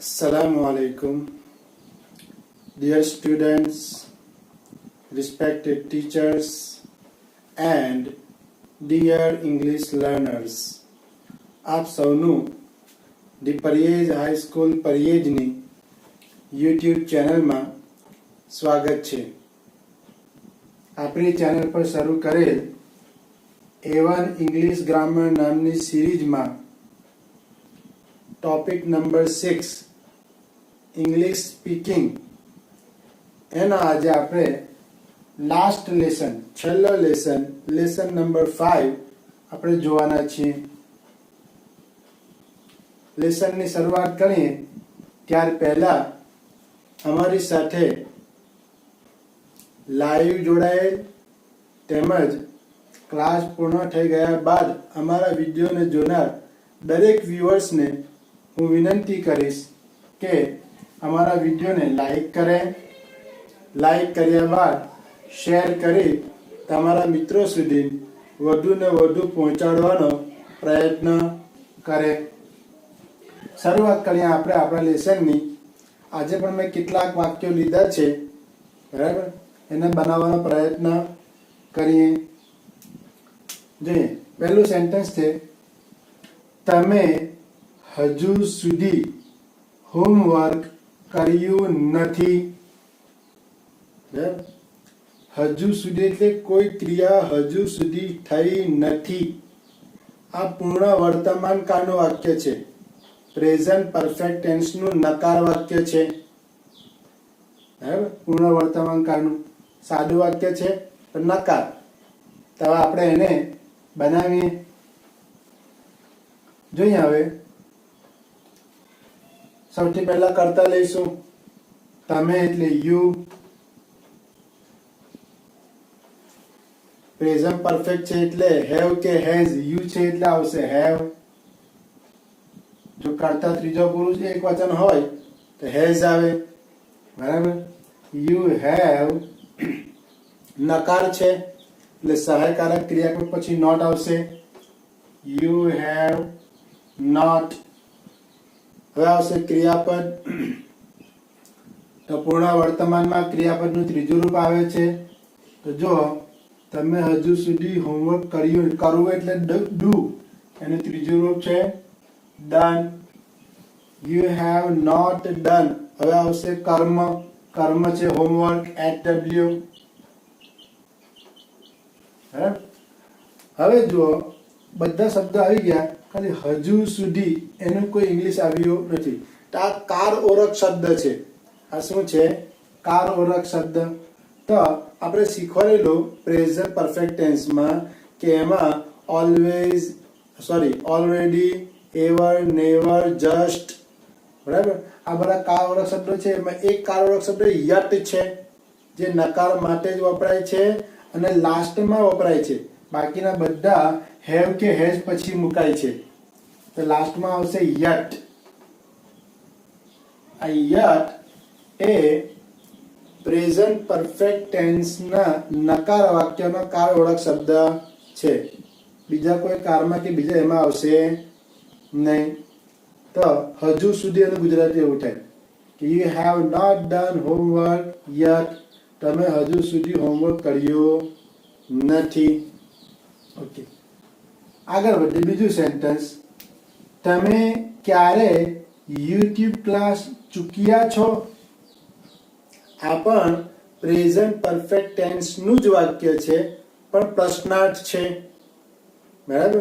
Assalamu alaikum. Dear students, respected teachers, and dear English learners. આપ સૌનું the Pariyej high school પરિયેજની YouTube ચેનલમાં સ્વાગત છે આપણી ચેનલ પર શરૂ કરેલ એવન ઇંગ્લિશ ગ્રામર નામની સિરીઝમાં topic number six English speaking એના આજે આપણે લાસ્ટ લેસન છેલ્લો લેસન લેસન નંબર ફાઈવ આપણે જોવાના છીએ. લેસનની શરૂઆત કરીએ, ત્યાર પહેલા અમારી સાથે લાઈવ જોડાયેલ તેમજ ક્લાસ પૂર્ણ થઈ ગયા બાદ અમારા વિડીયોને જોનાર દરેક વ્યુઅર્સને હું વિનંતી કરીશ કે અમારા વિડીયોને લાઈક કરે. લાઈક કર્યા બાદ શેર કરી તમારા મિત્રો સુધી વધુને વધુ પહોંચાડવાનો પ્રયત્ન કરે. શરૂઆત કરીએ આપણે આપણા લેસનની આજે પણ મેં કેટલાક વાક્યો લીધા છે. બરાબર? એને બનાવવાનો પ્રયત્ન કરીએ. જોઈએ, પહેલું સેન્ટેન્સ છે, તમે હજુ સુધી હોમવર્ક કર્યું નથી? હજુ સુધી એટલે કોઈ ક્રિયા હજુ સુધી થઈ નથી. આ પૂર્ણ વર્તમાન કાળનું વાક્ય છે. પ્રેઝન્ટ પરફેક્ટ ટેન્સનું નકાર વાક્ય છે. બરાબર પૂર્ણ વર્તમાન કાળનું સાદું વાક્ય છે. નકાર. તો આપણે એને બનાવીએ. જોઈએ હવે. સૌથી પહેલા કરતા લઈશું. તમે એટલે યુ પ્રેઝન્ટ પરફેક્ટ છે એટલે હેવ કે હેઝ યુ છે એટલે આવશે હેવ જો કરતા ત્રીજો પુરુષ એક વચન હોય, તો હેઝ આવે. બરાબર? યુ હેવ નકાર છે, એટલે સહાયકારક ક્રિયાપદ પછી નોટ આવશે. યુ હેવ નોટ હવે આવશે ક્રિયાપદ. તો પૂર્ણ વર્તમાનમાં ક્રિયાપદનું ત્રીજું રૂપ આવે છે. તો જો તમે હજુ સુધી હોમવર્ક કર્યું, કરવું એટલે ડુ એનું ત્રીજું રૂપ છે. Done you have not done હવે આવશે કર્મ. કર્મ છે હોમવર્ક એટ ડબલ્યુ હવે જુઓ બધા શબ્દ આવી ગયા ખાલી હજુ સુધી એનું કોઈ ઇંગ્લિશ આવ્યું નથી. તો આ કાર ઓળખ શબ્દ છે. આ શું છે? કાર ઓળખ શબ્દ. તો આપણે શીખવાડેલું પ્રેઝન્ટ પરફેક્ટ ટેન્સમાં કે એમાં always sorry already ever never just બરાબર? આ બધા કાર ઓળખ શબ્દો છે. એમાં એક કાર ઓળખ શબ્દ યટ છે, જે નકાર માટે જ વપરાય છે અને લાસ્ટમાં વપરાય છે. બાકીના બધા હેવ કે હેઝ પછી મુકાય છે. તો લાસ્ટમાં આવશે યટ. આ યટ એ પ્રેઝન્ટ પરફેક્ટ ટેન્સના નકાર વાક્યનો કાર ઓળખ શબ્દ છે. બીજા કોઈ કારમાં કે બીજા એમાં આવશે નહીં. તો હજુ સુધી એનું ગુજરાતી એવું થાય. You have not done homework yet તમે હજુ સુધી હોમવર્ક કર્યું નથી. ઓકે આગળ વધીએ બીજું સેન્ટેન્સ તમે ક્યારે યુટ્યુબ ક્લાસ ચૂક્યા છો? આ પણ પ્રેઝન્ટ પરફેક્ટ ટેન્સનું જ વાક્ય છે, પણ પ્રશ્નાર્થ છે. બરાબર?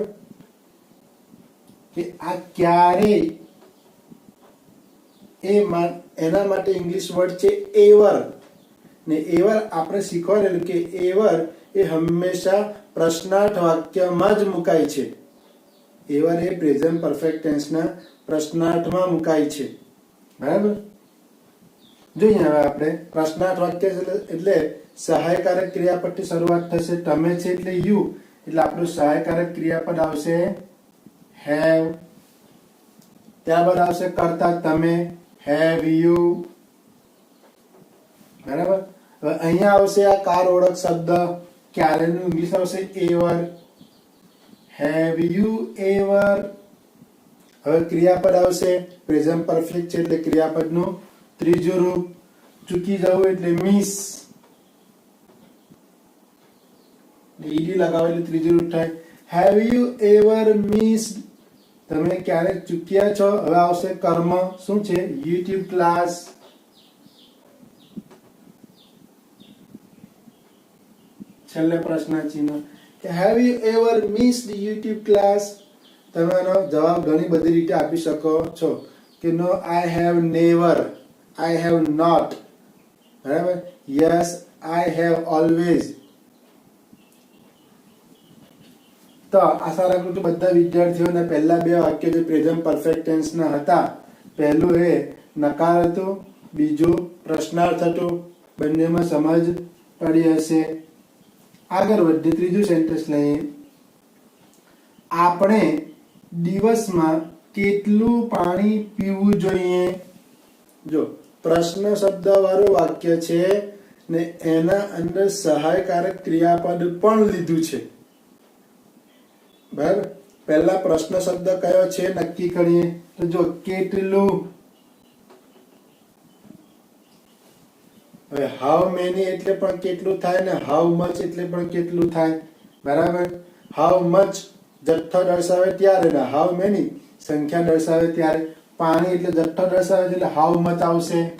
કે આ ક્યારે? એ એના માટે ઇંગ્લિશ વર્ડ છે એવર ને એવર આપણે શીખવાડેલું કે એવર એ હંમેશા પ્રશ્નાર્થ વાક્યમાં જ મુકાય છે. એવર એ પ્રેઝન્ટ પરફેક્ટ ટેન્સના પ્રશ્નાર્થમાં મુકાય છે. બરાબર? જોઈએ હવે આપણે. પ્રશ્નાર્થ વાક્ય એટલે- સહાયકારક ક્રિયાપદથી શરૂઆત થશે. તમે છે એટલે યુ. એટલે આપણું સહાયકારક ક્રિયાપદ આવશે હેવ. ત્યારબાદ આવશે કરતા તમે હેવ યુ. બરાબર? હવે અહીંયા આવશે આ કાર ઓળખ શબ્દ. ક્યારેનું ઇંગ્લિશ આવશે એવર હેવ યુ એવર હવે ક્રિયાપદ આવશે. પ્રેઝન્ટ પરફેક્ટ છે એટલે ક્રિયાપદનું ત્રીજું રૂપ. ચૂકી જવું એટલે મિસ ઈડી લગાવે એટલે ત્રીજું રૂપ થાય. હેવ યુ એવર મિસ તમે ક્યારેક ચૂક્યા છો? હવે આવશે કર્મ. શું છે? યુટ્યુબ ક્લાસ છેલ્લે પ્રશ્ન ચિહ્ન કે have you ever missed YouTube class તમે એનો જવાબ ઘણી બધી રીતે આપી શકો છો. કે no I have never I have not બરાબર? યસ આઈ હેવ ઓલવેઝ તો આશા રાખું છું બધા વિદ્યાર્થીઓને પહેલા બે વાક્ય જે પ્રેઝન્ટ પરફેક્ટ ટેન્સના હતા, પહેલું એ, નકાર હતું, બીજું પ્રશ્નાર્થ હતું. બંનેમાં સમજ પડી હશે. આગળ વધીએ, ત્રીજું સેન્ટેન્સ લઈએ. આપણે દિવસમાં કેટલું પાણી પીવું જોઈએ? જો, પ્રશ્ન શબ્દ વાળું વાક્ય છે ને એના અંદર સહાયકારક ક્રિયાપદ પણ લીધું છે. બરાબર? પહેલા પ્રશ્ન શબ્દ કયો છે? નક્કી કરીએ. તો જો, કેટલું હાઉ મેની એટલે પણ કેટલું થાય ને હાઉ મચ એટલે પણ કેટલું થાય? બરાબર? હાઉ મચ જથ્થો દર્શાવે ત્યારે ને હાઉ મેની સંખ્યા દર્શાવે ત્યારે? પાણી એટલે જથ્થો દર્શાવે છે એટલે હાઉ મચ આવશે?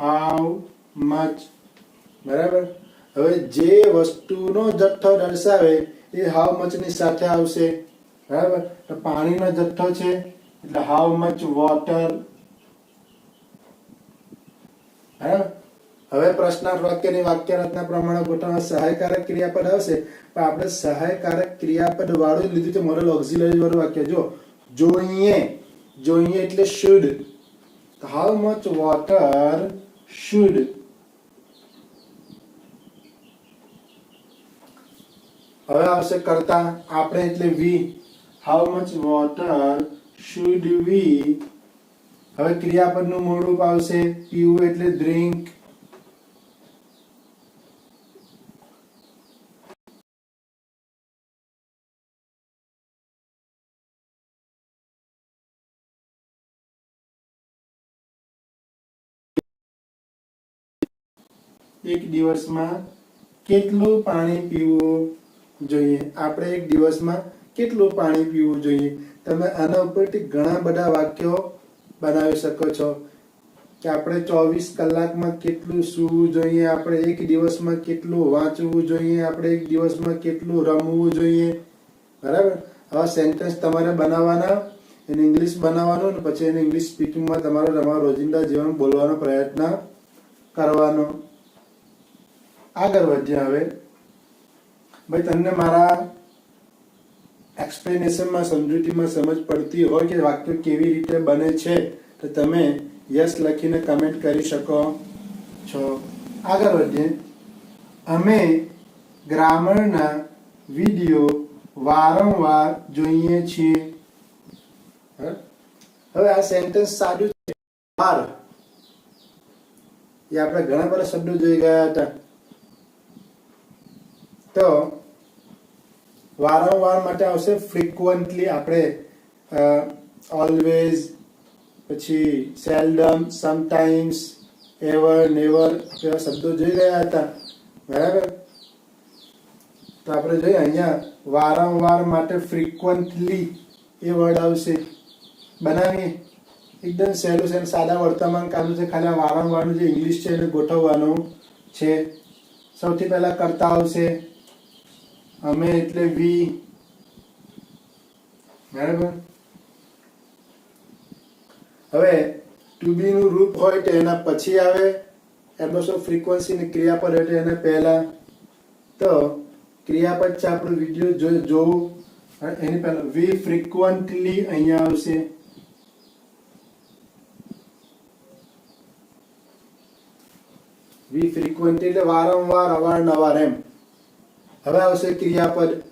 હાઉ મચ બરાબર? હવે જે વસ્તુનો જથ્થો દર્શાવે એ હાઉ મચની સાથે આવશે. બરાબર? પાણીનો જથ્થો છે એટલે હાઉ મચ વોટર બરાબર હવે પ્રશ્નાર્થ વાક્યની વાક્ય રચના પ્રમાણે ગોઠવણ સહાયકારક ક્રિયાપદ આવશે. પણ આપણે સહાયકારક ક્રિયાપદ વાળું લીધું છે. મોરલ ઓક્ઝિલરી વાળું વાક્ય. જો, જોઈએ. જોઈએ એટલે should how much water should હવે આવશે કરતા. આપણે એટલે we how much water should we હવે ક્રિયાપદનું મૂળ રૂપ આવશે પીવું એટલે ડ્રિંક એક દિવસમાં કેટલું પાણી પીવું જોઈએ? આપણે એક દિવસમાં કેટલું પાણી પીવું જોઈએ? તમે આના ઉપરથી ઘણા બધા વાક્યો બનાવી શકો છો. કે આપણે ચોવીસ કલાકમાં કેટલું સૂવું જોઈએ, આપણે એક દિવસમાં કેટલું વાંચવું જોઈએ, આપણે એક દિવસમાં કેટલું રમવું જોઈએ. બરાબર? આવા સેન્ટેન્સ તમારે બનાવવાના, એને ઇંગ્લિશ બનાવવાનું અને પછી એને ઇંગ્લિશ સ્પીકિંગમાં તમારે તમારું રોજિંદા જીવન બોલવાનો પ્રયત્ન કરવાનો. આગળ વધીએ હવે. ભાઈ, તમને મારા એક્સપ્લેનેશનમાં સમજૂતીમાં સમજ પડતી હોય કે વાક્ય કેવી રીતે બને છે? તો તમે યસ લખીને કમેન્ટ કરી શકો છો. આગળ વધીએ. અમે ગ્રામરના વીડિયો વારંવાર જોઈએ છીએ? હવે આ સેન્ટેન્સ સાચું છે. વાર એ આપણે ઘણા બધા શબ્દો જોઈ ગયા હતા. તો વારંવાર માટે આવશે ફ્રિકવન્ટલી આપણે ઓલવેઝ પછી સેલ્ડમ સમટાઈમ્સ એવર નેવર એવા શબ્દો જોઈ રહ્યા હતા. બરાબર? તો આપણે જોઈએ અહીંયા, વારંવાર માટે ફ્રીક્વન્ટલી એ વર્ડ આવશે. બનાવીએ. એકદમ સહેલું સહેલું સાદા વર્તમાન કાળનું છે, ખાલી વારંવારનું જે ઇંગ્લિશ છે એને ગોઠવવાનું છે. સૌથી પહેલાં કરતા આવશે, અમે એટલે વી બરાબર? હવે ટુ બી નું રૂપ હોય તો એના પછી આવે એડવર્સ ફ્રીક્વન્સીની ક્રિયાપદ એટલે એના પહેલાં તો ક્રિયાપદ છે આપણું વીડિયો જોવું. એની પહેલાં વી ફ્રીક્વન્ટલી અહીંયા આવશે. વી ફ્રીક્વન્ટલી એટલે વારંવાર, અવારનવાર એમ. હવે આવશે ક્રિયાપદ.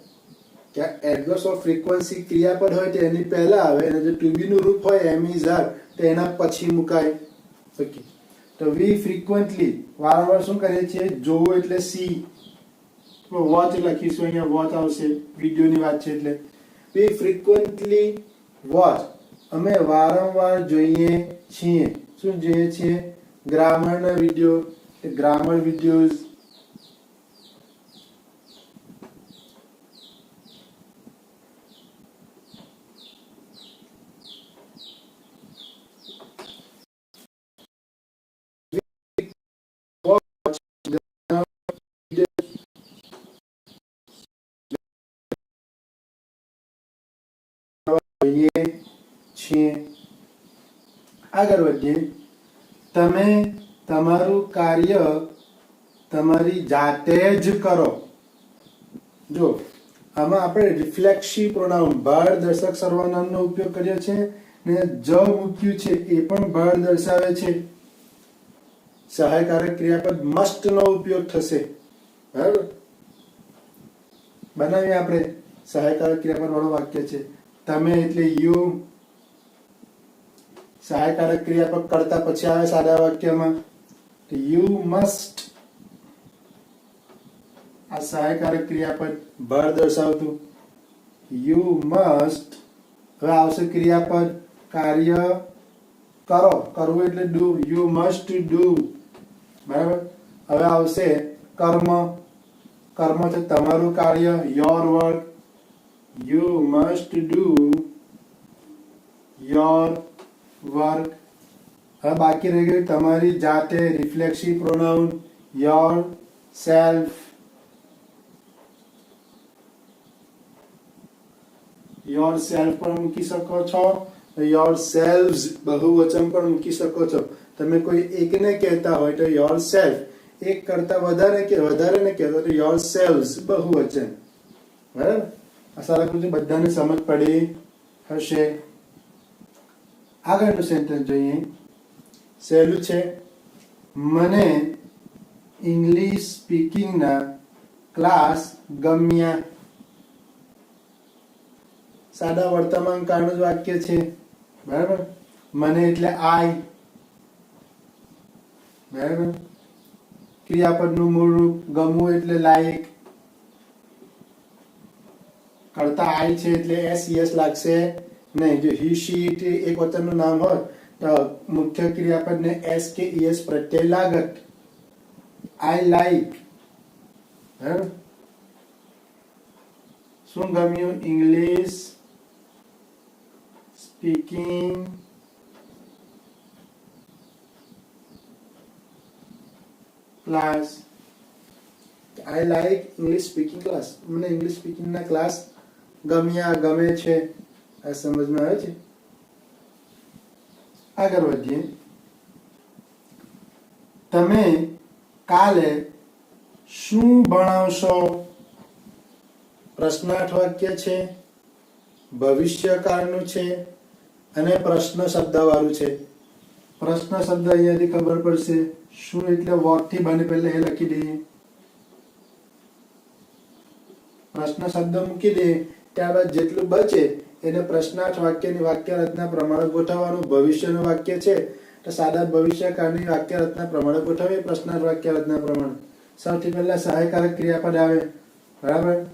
કે એડવર્સ ઓફ ફ્રીક્વન્સી ક્રિયાપદ હોય તો એની પહેલા આવે. અને જો ટુ રૂપ હોય એમ ઇઝ આર તો એના પછી મુકાય ઓકે તો વી ફ્રીક્વન્ટલી વારંવાર શું કરીએ છીએ? જોવું એટલે સી વોચ લખીશું, અહીંયા વોચ આવશે વિડીયોની વાત છે એટલે. વી ફ્રીક્વન્ટલી વોચ અમે વારંવાર જોઈએ છીએ. શું જોઈએ છીએ? ગ્રામરના વીડિયો ગ્રામર વિડીયોઝ જોઈએ છીએ આગળ વધીએ તમે તમારું કાર્ય તમારી જાતે જ કરો. જો, આમાં આપણે રિફ્લેક્સી પ્રોનાઉન ભાર દર્શક સર્વનામનો ઉપયોગ કર્યો છે ને જ મૂક્યું છે એ પણ ભાર દર્શાવે છે. સહાયકારક ક્રિયાપદ મસ્ટ નો ઉપયોગ થશે. બરાબર? બનાવીએ આપણે. સહાયકારક ક્રિયાપદ વાળું વાક્ય છે. તમે એટલે યુ સહાયકારક ક્રિયાપદ કરતા પછી આવે સાદા વાક્યમાં. યુ મસ્ટ આ સહાયકારક ક્રિયાપદ બળ દર્શાવતું. યુ મસ્ટ હવે આવશે ક્રિયાપદ કાર્ય કરો. કરવું એટલે ડુ યુ મસ્ટ ડુ બરાબર? હવે આવશે કર્મ. કર્મ છે તમારું કાર્ય your work you must do your work. હવે બાકી રહી ગયું તમારી જાતે reflexive pronoun, yourself. Yourself પણ મૂકી શકો છો. યોર સેલ્ફ બહુવચન પણ મૂકી શકો છો. તમે કોઈ એકને કહેતા હોય તો યોર સેલ્ફ. એક કરતા વધારે કે વધારે ને કહેતો તો યોર સેલ્ફ બહુવચન. બરાબર? આશા રાખું છું બધાને સમજ પડી હશે. આગળનું સેન્ટેન્સ જોઈએ. સહેલું છે, મને ઇંગ્લિશ સ્પીકિંગના ક્લાસ ગમ્યા. સાદા વર્તમાન કાળનું જ વાક્ય છે. બરાબર? મને એટલે આઈ. બરાબર? ક્રિયાપદનું મૂળ રૂપ ગમવું એટલે લાયક કરતા આઈ છે એટલે એસ યસ લાગશે. નહીં, જો હી શી ઇટ એક વચનનું નામ હોય તો મુખ્ય ક્રિયાપદને એસ કે ઈએસ પ્રત્યય લાગત. આઈ લાઈક બરાબર? શું ગમ્યું? English speaking class I like English speaking class મને ઇંગ્લિશ સ્પીકિંગના ક્લાસ ગમ્યા, ગમે છે. આ સમજમાં આવે છે આગળ વધીએ તમે કાલે શું ભણાવશો પ્રશ્નાર્થ વાક્ય છે, ભવિષ્યકાળનું છે અને પ્રશ્ન શબ્દવાળું છે. પ્રશ્ન શબ્દ અહીંયાથી ખબર પડશે. શું એટલે વોકથી બને પહેલા એ લખી દઈએ. પ્રશ્ન શબ્દ મૂકી દઈએ. ત્યારબાદ જેટલું બચે એને પ્રશ્નાર્થ વાક્યની વાક્ય રચના પ્રમાણે ગોઠવવાનું, ભવિષ્યનું વાક્ય છે. તો સાદા ભવિષ્યકાળની વાક્ય રચના પ્રમાણે ગોઠવીએ, પ્રશ્નાર્થ વાક્ય રચના પ્રમાણે. સૌથી પહેલા સહાયકારક ક્રિયાપદ આવે. બરાબર?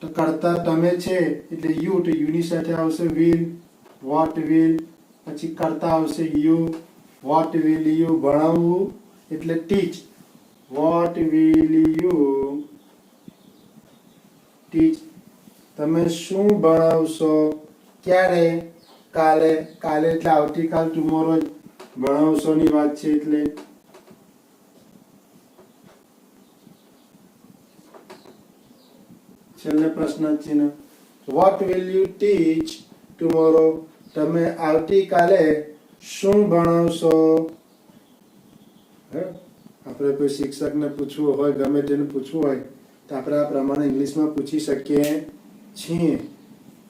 તો કરતા તમે છે, એટલે યુ, તો યુની સાથે આવશે વિલ, વોટ વિલ. પછી કરતા આવશે યુ, વોટ વિલ યુ ભણાવવું, એટલે teach. What will you teach. તમે શું ભણાવશો ક્યારે? કાલે? કાલે એટલે આવતીકાલ ટુમોરો જ ભણાવશો ની વાત છે એટલે. છેલ્લે પ્રશ્ન ચિહ્ન what will you teach tomorrow તમે આવતીકાલે શું ભણાવશો? આપણે કોઈ શિક્ષકને પૂછવું હોય, ગમે તેને પૂછવું હોય, તો આપણે આ પ્રમાણે ઇંગ્લિશમાં પૂછી શકીએ. છીએ.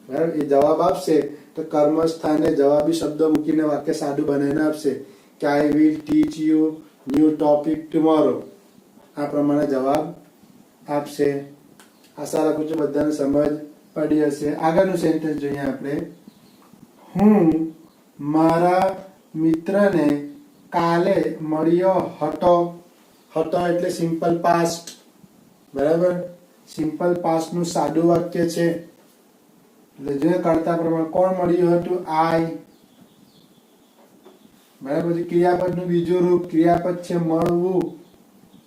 બરાબર? એ જવાબ આપશે તો કર્મસ્થાને જવાબી શબ્દો મૂકીને વાક્ય સાદું બનાવીને આપશે કે I will teach you new topic tomorrow આ પ્રમાણે જવાબ આપશે. આશા રાખું છું બધાને સમજ પડી હશે. આગળનું સેન્ટેન્સ જોઈએ આપણે. હું મારા મિત્રને કાલે મળ્યો હતો. હતો એટલે સિમ્પલ પાસ્ટ બરાબર? સિમ્પલ પાસ્ટનું સાદું વાક્ય છે. એટલે કરતા પ્રમાણે કોણ મળ્યું હતું? આઈ. બરાબર? ક્રિયાપદ ક્રિયાપદનું બીજું રૂપ, ક્રિયાપદ છે મળવું.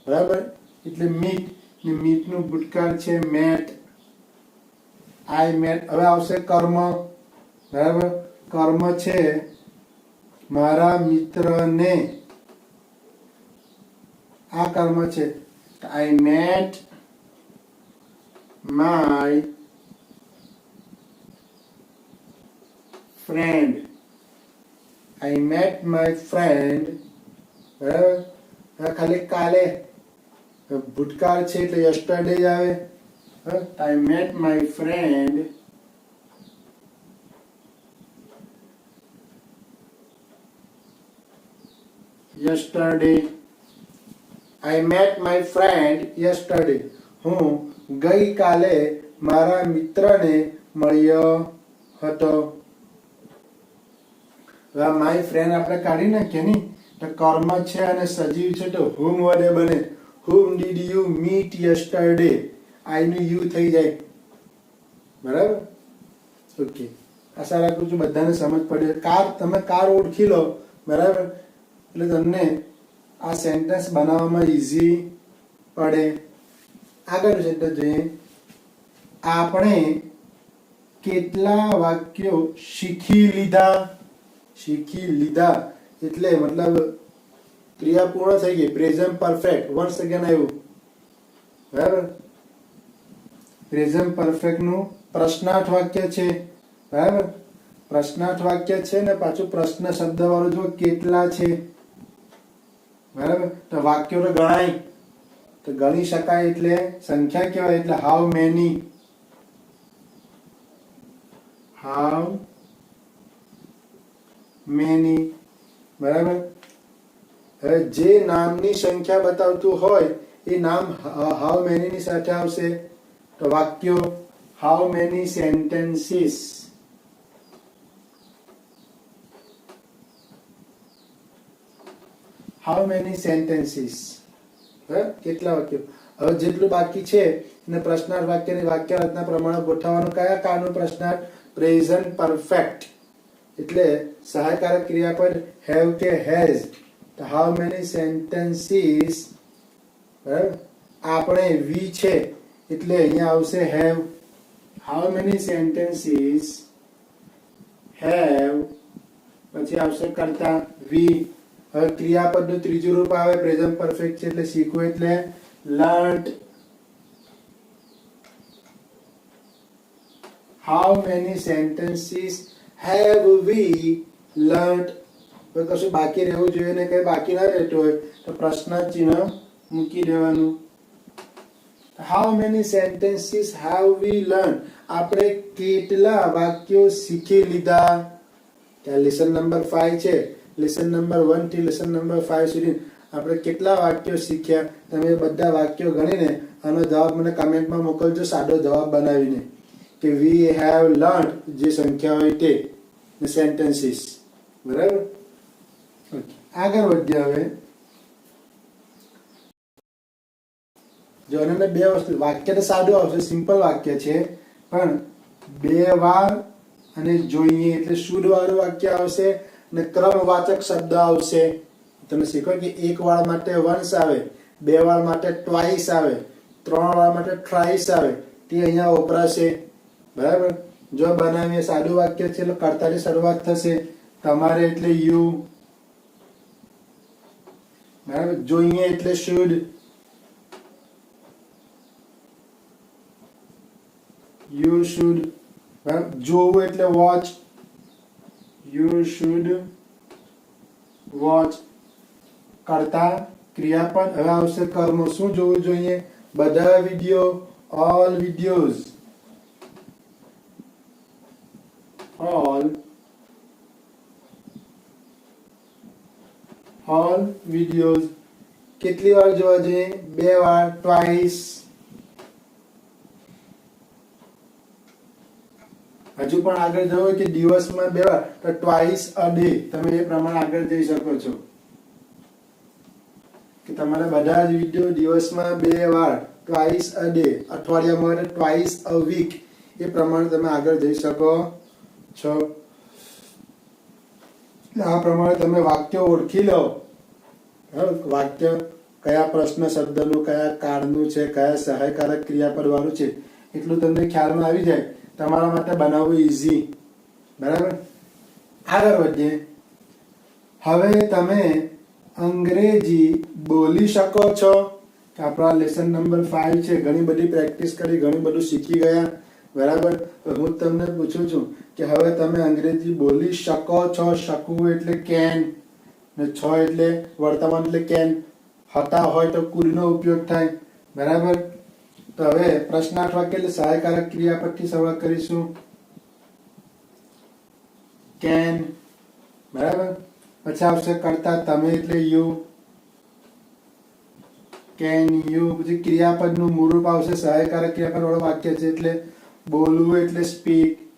બરાબર? એટલે મીટ ને મીટનું ભૂતકાળ છે મેટ. I met. હવે આવશે કર્મ. બરાબર? કર્મ છે મારા મિત્રને. આ કર્મ છે. I met. My friend I met my friend ખાલી કાલે. ભૂતકાળ છે એટલે યસ્ટરડે જ આવે. I met my friend yesterday I met my friend yesterday હું ગઈકાલે મારા મિત્રને મળ્યો હતો. હવે માય ફ્રેન્ડ આપણે કાઢી નાખીએ ની, તો કર્મ છે અને સજીવ છે, તો હુમ વડે બને. Whom did you meet yesterday I નું યુ થઈ જાય. બરાબર? ઓકે આશા રાખું છું બધાને સમજ પડી કાર, તમે કાર ઓળખી લો. બરાબર? એટલે તમને આ સેન્ટેન્સ બનાવવામાં ઈઝી પડે. આગળનું તો જોઈએ આપણે કેટલા વાક્યો શીખી લીધા? શીખી લીધા. એટલે મતલબ ક્રિયા પૂર્ણ થઈ ગઈ. Present perfect. વન્સ અગેન આવ્યું. બરાબર? પ્રેઝન્ટ પરફેક્ટનું પ્રશ્નાર્થ વાક્ય છે. બરાબર? પ્રશ્નાર્થ વાક્ય છે ને પાછું પ્રશ્ન શબ્દ વાળું જો કેટલા છે? બરાબર? તો વાક્યો ગણાય. તો ગણી શકાય એટલે સંખ્યા કહેવાય એટલે હાઉ મેની હાઉ મેની બરાબર? હવે જે નામની સંખ્યા બતાવતું હોય, એ નામ હાઉ મેની ની સાથે આવશે. તો વાક્યો how many sentences how many sentences કેટલા વાક્યો? હવે જેટલું બાકી છે ને પ્રશ્નાર્થ વાક્યની વાક્ય રચના પ્રમાણે ગોઠવવાનું કયા કાળનું પ્રશ્નાર્થ? પ્રેઝન્ટ પરફેક્ટ એટલે સહાયકારક ક્રિયા પર હેવ કે હેઝ હાઉ મેની સેન્ટેન્સીસ બરાબર? આપણે વી છે, એટલે અહીંયા આવશે have how many sentences have પછી આવશે કરતા વી હવે ક્રિયાપદનું ત્રીજું રૂપ આવે, પ્રેઝન્ટ પરફેક્ટ છે એટલે શીખવું એટલે learnt how many sentences have we learnt હવે કશું બાકી રહેવું જોઈએ ને કઈ બાકી ના રહેતું હોય, તો પ્રશ્ન ચિહ્ન મૂકી દેવાનું. How many sentences have we learn આપણે કેટલા વાક્યો શીખી લીધા? ત્યાં લેસન નંબર ફાઈવ છે. લેસન નંબર વનથી લેસન નંબર ફાઈવ સુધી આપણે કેટલા વાક્યો શીખ્યા, તમે બધા વાક્યો ગણીને આનો જવાબ મને કમેન્ટમાં મોકલજો, સાદો જવાબ બનાવીને, કે વી હેવ લર્ન જે સંખ્યા હોય તે સેન્ટેન્સીસ બરાબર? આગળ વધીએ હવે. જો અને બે વસ્તુ, વાક્ય તો સાદું આવશે સિમ્પલ વાક્ય છે, પણ બે વાર અને જોઈએ એટલે શુદ્ધ વાળું વાક્ય આવશે અને ક્રમવાચક શબ્દ આવશે. તમે શીખો કે એક વાળ માટે વન્સ આવે, બે વાળ માટે ટ્વાઇસ આવે, ત્રણ વાળ માટે થ્રાઇસ આવે. તે અહીંયા વપરાશે. બરાબર? જો બનાવીએ સાદું વાક્ય છે એટલે કર્તાની શરૂઆત થશે. તમારે એટલે યુ બરાબર? જોઈએ એટલે શુડ યુ શુડ જોવું એટલે વોચ યુ શુડ વોચ કરતા ક્રિયાપદ હવે આવશે કર્મ. શું જોવું જોઈએ? બધા video all videos all all videos કેટલી વાર જોવા જોઈએ? બે વાર ટ્વાઇસ હજુ પણ આગળ જવું હોય કે દિવસમાં બે વાર, તો ટ્વાઇસ અ ડે તમે એ પ્રમાણે આગળ જઈ શકો છો. કે તમારે બધા જ વીડિયો દિવસમાં બે વાર ટ્વાઇસ અ ડે અઠવાડિયામાં ટ્વાઇસ અ વીક એ પ્રમાણે તમે આગળ જઈ શકો છો. આ પ્રમાણે તમે વાક્ય ઓળખી લો? વાક્ય કયા પ્રશ્ન શબ્દનું, કયા કાળનું છે, કયા સહાયકારક ક્રિયાપદ વાળું છે, એટલું તમને ખ્યાલમાં આવી જાય. તમારા માટે બનાવવું ઇઝી બરાબર? આગળ વધીએ. હવે તમે અંગ્રેજી બોલી શકો છો. કે આપણા લેસન નંબર ફાઈવ છે, ઘણી બધી પ્રેક્ટિસ કરી, ઘણું બધું શીખી ગયા. બરાબર? હું તમને પૂછું છું કે હવે તમે અંગ્રેજી બોલી શકો છો, શકવું એટલે કેન ને છ એટલે વર્તમાન એટલે કેન હતા હોય તો કુલનો ઉપયોગ થાય. બરાબર? તો હવે પ્રશ્નાર્થ વાક્ય એટલે સહાયકારક ક્રિયાપદથી શરૂઆત કરીશું? કેન. બરાબર? પછી આવશે કરતા તમે એટલે યુ. Can, you. પછી ક્રિયાપદનું મૂળ રૂપ આવશે સહાયકારક ક્રિયાપદ વાળું વાક્ય છે એટલે બોલવું એટલે સ્પીક.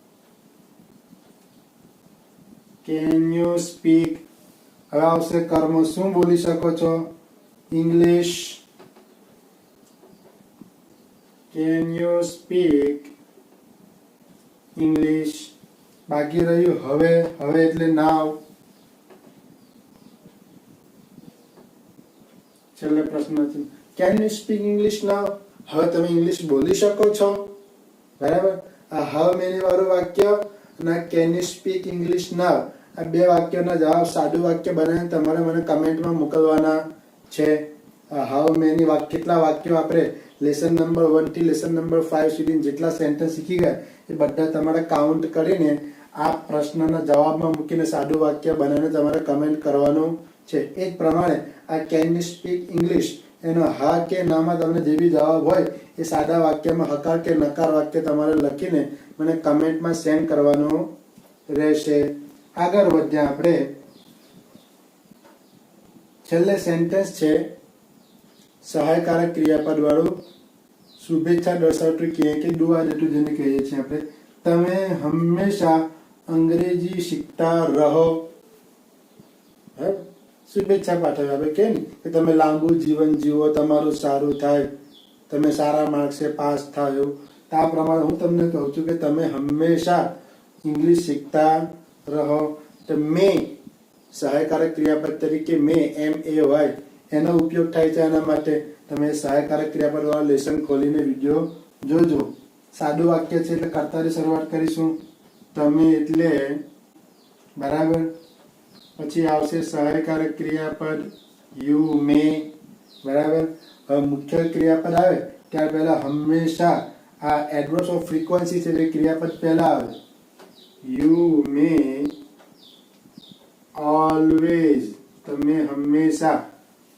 Can you speak? હવે આવશે કર્મ. શું બોલી શકો છો? English. Can you speak English બાકી રહ્યું. હવે હવે એટલે નાવ છેલ્લે પ્રશ્ન છે. Can you speak English now હવે તમે ઇંગ્લિશ બોલી શકો છો. બરાબર? આ હવે મેની વાળું વાક્ય અને can you speak English now આ બે વાક્યોના જવાબ સાદું વાક્ય બનાવીને તમારે મને કમેન્ટમાં મોકલવાના છે. હાવ મેની વાક્ય કેટલા વાક્યો આપણે લેસન નંબર વનથી લેસન નંબર ફાઇવ સુધી જેટલા સેન્ટેન્સ શીખી ગયા, એ બધા તમારે કાઉન્ટ કરીને આ પ્રશ્નના જવાબમાં મૂકીને સાદું વાક્ય બનાવીને તમારે કમેન્ટ કરવાનું છે. એ પ્રમાણે આ કેન યુ સ્પીક ઇંગ્લિશ એનો હા કે નામાં તમને જે બી જવાબ હોય, એ સાદા વાક્યમાં હકાર કે નકાર વાક્ય તમારે લખીને મને કમેન્ટમાં સેન્ડ કરવાનું રહેશે. આગળ વધ્યા આપણે. છેલ્લે સેન્ટેન્સ છે, સહાયકારક ક્રિયાપદ વાળું શુભેચ્છા દર્શાવતું કહે કે દુઆ જેટલું જેને કહીએ છીએ આપણે. તમે હંમેશા અંગ્રેજી શીખતા રહો? શુભેચ્છા પાઠવે આપણે કેમ કે તમે લાંબુ જીવન જીવો, તમારું સારું થાય, તમે સારા માર્ક્સે પાસ થયો તો આ પ્રમાણે હું તમને કહું છું કે તમે હંમેશા ઇંગ્લિશ શીખતા રહો. તો મે સહાયકારક ક્રિયાપદ તરીકે મેં, એમ, એ, વાય, એનો ઉપયોગ થાય છે એના માટે. તમે સહાયકારક ક્રિયાપદ વાળા લેસન ખોલીને વીડિયો જોજો. સાદું વાક્ય છે એટલે કરતાની શરૂઆત કરીશું. તમે એટલે બરાબર? પછી આવશે સહાયકારક ક્રિયાપદ યુ મે બરાબર? મુખ્ય ક્રિયાપદ આવે ત્યાર પહેલા હંમેશા આ એડવર્સ ઓફ ફ્રીક્વન્સી છે એટલે ક્રિયાપદ પહેલા આવે. યુ મે ઓલવેઝ તમે હંમેશા.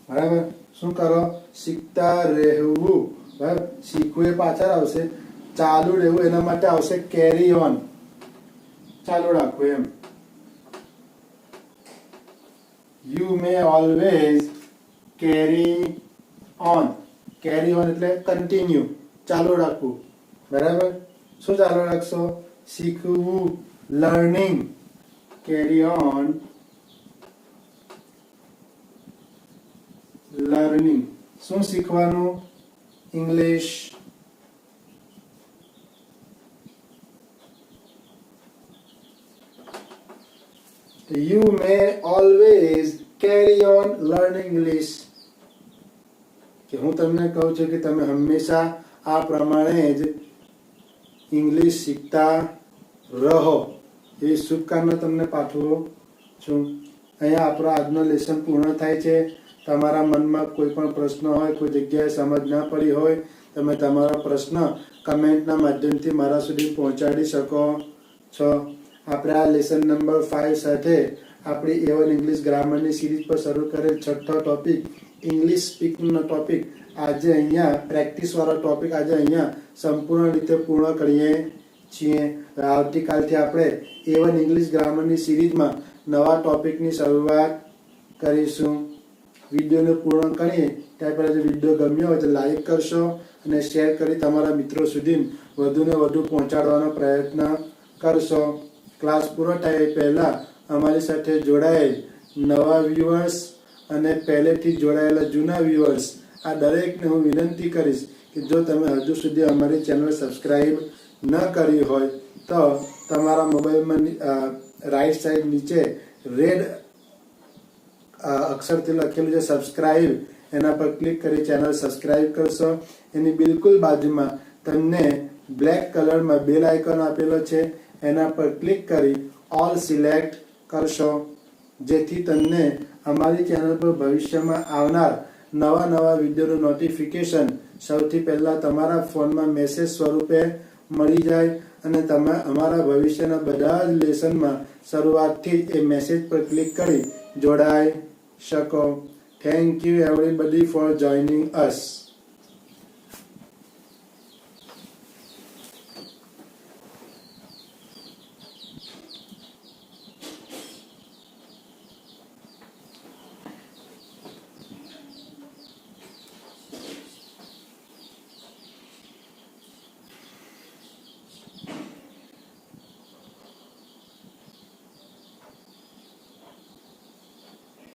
બરાબર? શું કરો? શીખતા રહેવું. બરાબર? શીખવું એ પાછળ આવશે. ચાલુ રહેવું એના માટે આવશે કેરી ઓન ચાલુ રાખવું એમ. You may always carry on carry on એટલે કન્ટિન્યુ ચાલુ રાખવું. બરાબર? શું ચાલુ રાખશો? શીખવું. લર્નિંગ કેરી ઓન લર્નિંગ શું શીખવાનું? English you may always carry on learning English કે હું તમને કહું છું કે તમે હંમેશા આ પ્રમાણે જ ઇંગ્લિશ શીખતા રહો. એ શુભકામના તમને પાઠવું છું. અહીંયા આપણો આજનો લેસન પૂર્ણ થાય છે. તમારા મનમાં કોઈ પણ પ્રશ્ન હોય, કોઈ જગ્યાએ સમજ ના પડી હોય, તમે તમારો પ્રશ્ન કમેન્ટના માધ્યમથી મારા સુધી પહોંચાડી શકો છો. આપણે આ લેસન નંબર ફાઇવ સાથે આપણી એવન ઇંગ્લિશ ગ્રામરની સિરીઝ પર શરૂ કરેલ છઠ્ઠો ટોપિક ઇંગ્લિશ સ્પીકિંગનો ટોપિક આજે અહીંયા પ્રેક્ટિસવાળો ટોપિક આજે અહીંયા સંપૂર્ણ રીતે પૂર્ણ કરીએ છીએ. આવતીકાલથી આપણે એવન ઇંગ્લિશ ગ્રામરની સિરીઝમાં નવા ટોપિકની શરૂઆત કરીશું. વિડીયોને પૂર્ણ કરીએ ત્યાં પહેલાં જો વીડિયો ગમ્યો હોય તો લાઈક કરશો અને શેર કરી તમારા મિત્રો સુધી વધુને વધુ પહોંચાડવાનો પ્રયત્ન કરશો. ક્લાસ પૂરો થાય એ પહેલાં અમારી સાથે જોડાયેલ નવા વ્યુઅર્સ અને પહેલેથી જોડાયેલા જૂના વ્યુઅર્સ આ દરેકને હું વિનંતી કરીશ કે જો તમે હજુ સુધી અમારી ચેનલ સબસ્ક્રાઈબ ન કરી હોય તો તમારા મોબાઈલમાં રાઈટ સાઈડ નીચે રેડ અક્ષરથી લખેલું છે સબસ્ક્રાઇબ એના પર ક્લિક કરી ચેનલ સબસ્ક્રાઇબ કરશો. એની બિલકુલ બાજુમાં તમને બ્લેક કલરમાં બેલ આઇકોન આપેલો છે. એના પર ક્લિક કરી ઓલ સિલેક્ટ કરશો. જેથી તમને અમારી ચેનલ પર ભવિષ્યમાં આવનાર નવા નવા વિડીયોનું નોટિફિકેશન સૌથી પહેલાં તમારા ફોનમાં મેસેજ સ્વરૂપે મળી જાય અને તમે અમારા ભવિષ્યના બધા જ લેસનમાં શરૂઆતથી એ મેસેજ પર ક્લિક કરી જોડાઈ Shakom. Thank you everybody for joining us.